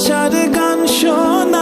ভালোবাসার গান শোনাবে